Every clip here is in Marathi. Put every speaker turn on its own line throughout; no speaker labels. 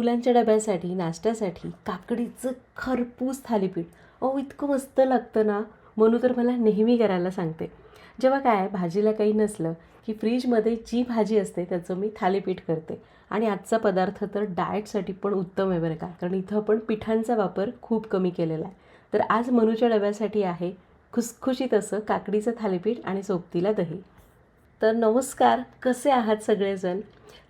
मुलांच्या डब्यासाठी नाश्त्यासाठी काकडीचं खरपूस थालीपीठ. अहो इतकं मस्त लागतं ना? म्हणू तर मला नेहमी करायला सांगते. जेव्हा काय भाजीला काही नसलं की फ्रीजमध्ये जी भाजी असते त्याचं मी थालीपीठ करते. आणि आजचा पदार्थ तर डाएटसाठी पण उत्तम आहे बरं का? कारण इथं आपण पिठांचा वापर खूप कमी केलेला आहे. तर आज मनूच्या डब्यासाठी आहे खुसखुशीत असं काकडीचं थालीपीठ आणि सोबतीला दही. तर नमस्कार कसे आहात सगळेजण?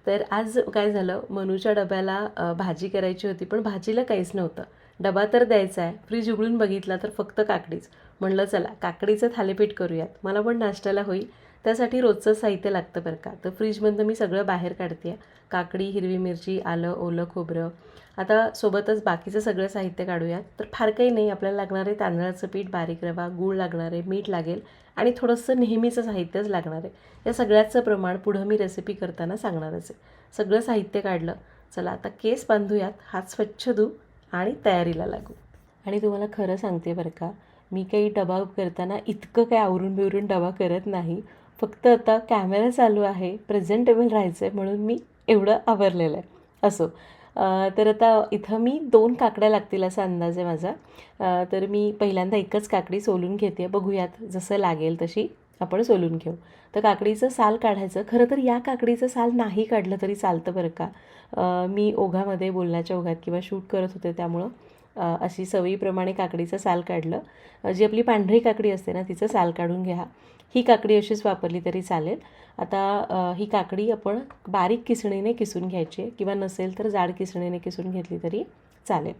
तर आज काय झालं? मनूच्या डब्याला भाजी करायची होती पण भाजीला काहीच नव्हतं. डबा तर द्यायचा आहे. फ्रीज उघडून बघितला तर फक्त काकडीच. म्हणलं चला काकडीचं थालीपीठ करूयात. मला पण नाश्त्याला होईल. त्यासाठी रोजचं साहित्य लागतं बरं का. तर फ्रीजमधनं मी सगळं बाहेर काढते. आहे काकडी हिरवी मिरची आलं ओलं खोबरं. आता सोबतच बाकीचं सगळं साहित्य काढूयात तर फार काही नाही. आपल्याला लागणार आहे तांदळाचं पीठ बारीक रवा गूळ लागणार आहे मीठ लागेल आणि थोडंसं नेहमीचं साहित्यच लागणार आहे. या सगळ्याचं प्रमाण पुढं मी रेसिपी करताना सांगणारच आहे. सगळं साहित्य काढलं. चला आता केस बांधूयात. हात स्वच्छ धू आणि तयारीला लागू. आणि तुम्हाला खरं सांगते बरं का मी काही डबा करताना इतकं काय आवरून बिवरून डबा करत नाही. फक्त आता कॅमेरा चालू आहे प्रेझेंटेबल राहायचं आहे म्हणून मी एवढं आवरलेलं आहे. असो. तर आता इथं मी दोन काकड्या लागतील असा अंदाज आहे माझा. तर मी पहिल्यांदा एकच काकडी सोलून घेते. बघूयात जसं लागेल तशी आपण सोलून घेऊ. तर काकडीचं साल काढायचं. खरं तर या काकडीचं साल नाही काढलं तरी चालतं बरं का? मी ओघामध्ये बोलण्याच्या ओघात किंवा शूट करत होते त्यामुळं. अशी सवयीप्रमाणे काकडीचं साल काढलं. जी आपली पांढरी काकडी असते ना तिचं साल काढून घ्या. ही काकडी अशीच वापरली तरी चालेल. आता ही काकडी आपण बारीक किसणीने किसून घ्यायची किंवा नसेल तर जाड किसणीने किसून घेतली तरी चालेल.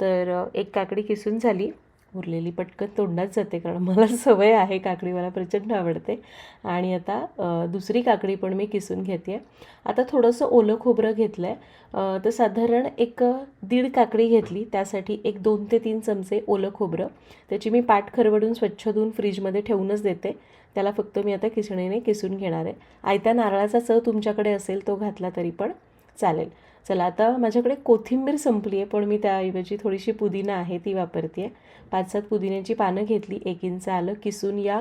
तर एक काकडी किसून झाली. उरलेली पटकन तोंडात जाते कारण मला सवय आहे काकडी मला प्रचंड आवडते. आणि आता दुसरी काकडी पण मी किसून घेते आता थोडंसं ओलं खोबरं घेतलं आहे तर साधारण एक दीड काकडी घेतली. त्यासाठी एक दोन ते तीन चमचे ओलं खोबरं. त्याची मी पाठ खरवडून स्वच्छ धुवून फ्रीजमध्ये ठेवूनच देते. त्याला फक्त मी आता किसणीने किसून घेणार आहे. आयत्या नारळाचा चव तुमच्याकडे असेल तो घातला तरी पण. चालेल. चला आता माझ्याकडे कोथिंबीर संपली आहे पण मी त्याऐवजी थोडीशी पुदिना आहे ती वापरते आहे पाच सात पुदिन्याची पानं घेतली एक इंच आलं किसून या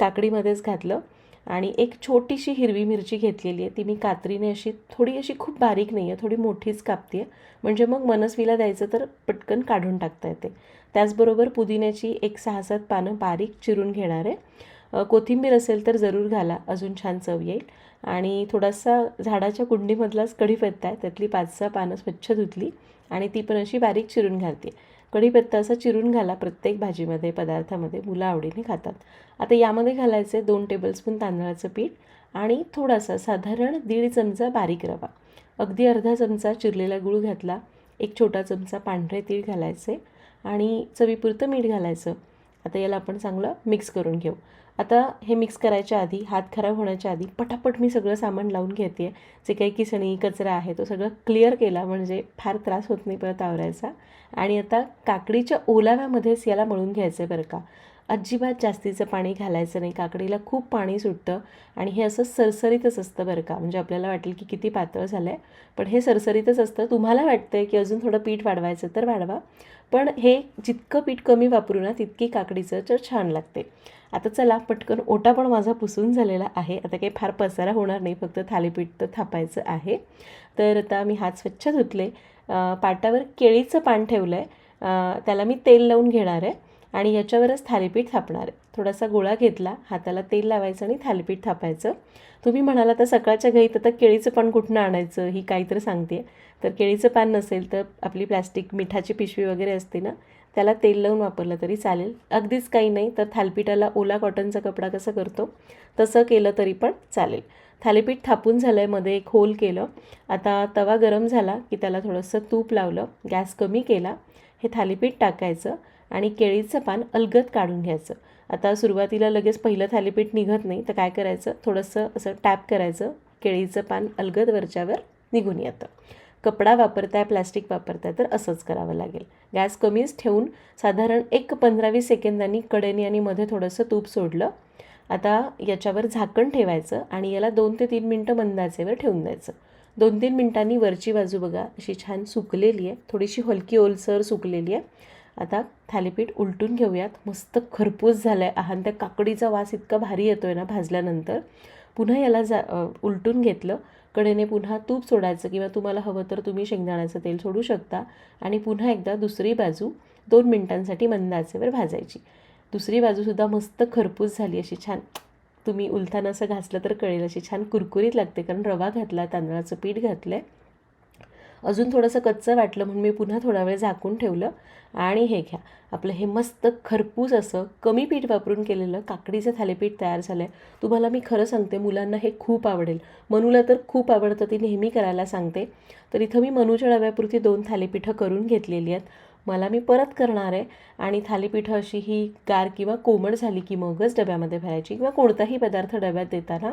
काकडीमध्येच घातलं. आणि एक छोटीशी हिरवी मिरची घेतलेली आहे ती मी कात्रीने अशी थोडी अशी खूप बारीक नाही आहे थोडी मोठीच कापते आहे म्हणजे मग मनस्वीला द्यायचं तर पटकन काढून टाकता येते. त्याचबरोबर पुदिन्याची एक सहा सात पानं बारीक चिरून घेणार आहे. कोथिंबीर असेल तर जरूर घाला अजून छान चव येईल. आणि थोडासा झाडाच्या कुंडीमधलाच कढीपत्ता आहे. त्यातली पाच सहा पानं स्वच्छ धुतली आणि ती पण अशी बारीक चिरून घालते. कढीपत्ता असा चिरून घाला प्रत्येक भाजीमध्ये पदार्थामध्ये मुलं आवडीने खातात. आता यामध्ये घालायचं आहे दोन टेबलस्पून तांदळाचं पीठ आणि थोडासा साधारण दीड चमचा बारीक रवा. अगदी अर्धा चमचा चिरलेला गूळ घातला. एक छोटा चमचा पांढरे तीळ घालायचे आणि चवीपुरतं मीठ घालायचं. आता याला आपण चांगलं मिक्स करून घेऊ. आता हे मिक्स करायच्या आधी हात खराब होण्याच्या आधी पटापट मी सगळं सामान लावून घेते. जे काही किसणी कचरा आहे तो सगळं क्लिअर केला म्हणजे फार त्रास होत नाही परत आवरायचा. आणि आता काकडीच्या ओलाव्यामध्येच याला मळून घ्यायचं आहे बरं का. अजिबात जास्तीचं पाणी घालायचं नाही. काकडीला खूप पाणी सुटतं आणि हे असं सरसरीतच असतं बरं का. म्हणजे आपल्याला वाटेल की किती पातळ झालं आहे पण हे सरसरीतच असतं. तुम्हाला वाटतं आहे की अजून थोडं पीठ वाढवायचं तर वाढवा पण हे जितकं पीठ कमी वापरू ना तितकी काकडीचं तर छान लागते. आता चला पटकन ओटा पण माझा पुसून झालेला आहे. आता काही फार पसारा होणार नाही फक्त थालीपीठ तर थापायचं आहे. तर आता मी हात स्वच्छ धुतले. पाटावर केळीचं पान ठेवलं आहे त्याला मी तेल लावून घेणार आहे. आणि याच्यावरच थालीपीठ थापणार आहे. थोडासा गोळा घेतला हाताला तेल लावायचं आणि थालीपीठ थापायचं. तुम्ही म्हणाला तर सकाळच्या घाईत आता केळीचं पान कुठनं आणायचं ही काहीतरी सांगते तर केळीचं पान नसेल तर आपली प्लॅस्टिक मिठाची पिशवी वगैरे असते ना त्याला तेल लावून वापरलं तरी चालेल. अगदीच काही नाही तर थालपीठाला ओला कॉटनचा कपडा कसं करतो तसं केलं तरी पण चालेल. थालीपीठ थापून झालं आहे मध्ये एक होल केलं. आता तवा गरम झाला की त्याला थोडंसं तूप लावलं गॅस कमी केला हे थालीपीठ टाकायचं. आणि केळीचं पान अलगद काढून घ्यायचं. आता सुरुवातीला लगेच पहिलं थालीपीठ निघत नाही तर काय करायचं? थोडंसं असं टॅप करायचं. केळीचं पान अलगद वरच्यावर निघून येतं. कपडा वापरताय प्लॅस्टिक वापरताय तर असंच करावं लागेल. गॅस कमीच ठेवून साधारण एक पंधरा वीस सेकंदांनी कडेने आणि मध्ये थोडंसं तूप सोडलं. आता याच्यावर झाकण ठेवायचं आणि याला दोन ते तीन मिनटं मंदाचेवर ठेवून द्यायचं. दोन तीन मिनटांनी वरची बाजू बघा अशी छान सुकलेली आहे. थोडीशी हलकी ओलसर सुकलेली आहे. आता थालीपीठ उलटून घेऊयात. मस्त खरपूस झालं आहे आहान त्या काकडीचा वास इतका भारी येतो आहे ना भाजल्यानंतर. पुन्हा याला जा उलटून घेतलं. कडेने पुन्हा तूप सोडायचं किंवा तुम्हाला हवं तर तुम्ही शेंगदाण्याचं तेल सोडू शकता. आणि पुन्हा एकदा दुसरी बाजू दोन मिनटांसाठी मंद आचेवर भाजायची. दुसरी बाजूसुद्धा मस्त खरपूस झाली अशी छान. तुम्ही उलथानं असं घासलं तर कळेल अशी छान कुरकुरीत लागते. कारण रवा घातला तांदळाचं पीठ घातलं आहे अजून थोडंसं कच्चं वाटलं म्हणून मी पुन्हा थोडा वेळ झाकून ठेवलं. आणि हे घ्या. आपलं हे मस्त खरपूस असं कमी पीठ वापरून केलेलं काकडीचं थालीपीठ तयार झालं आहे तुम्हाला मी खरं सांगते मुलांना हे खूप आवडेल. मनूला तर खूप आवडतं ती नेहमी करायला सांगते. तर इथं मी मनूच्या डब्यापुरती दोन थालीपीठं करून घेतलेली आहेत. मला मी परत करणार आहे. आणि थालीपीठं अशी ही गार किंवा कोमट झाली की मगच डब्यामध्ये भरायची किंवा कोणताही पदार्थ डब्यात देताना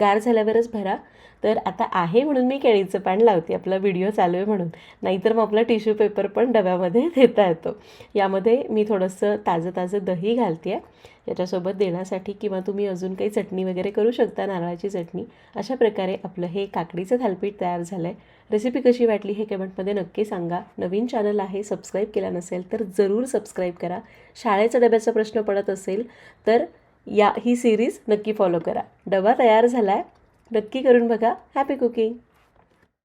गार झाल्यावरच भरा. तर आता आहे म्हणून मी केळीचं पान लावते. आपला व्हिडिओ चालू आहे म्हणून. नाहीतर मग आपला टिश्यू पेपर पण डब्यामध्ये देता येतो. यामध्ये मी थोडंसं ताजं ताजं दही घालते आहे याच्यासोबत देण्यासाठी किंवा तुम्ही अजून काही चटणी वगैरे करू शकता नारळाची चटणी. अशा प्रकारे आपलं हे काकडीचं थालपीठ तयार झालं आहे रेसिपी कशी वाटली हे कमेंटमध्ये नक्की सांगा. नवीन चॅनल आहे सबस्क्राईब केला नसेल तर जरूर सबस्क्राईब करा. शाळेचा डब्याचा प्रश्न पडत असेल तर या ही सिरीज नक्की फॉलो करा. डबा तयार झाला आहे नक्की करून बघा. Happy cooking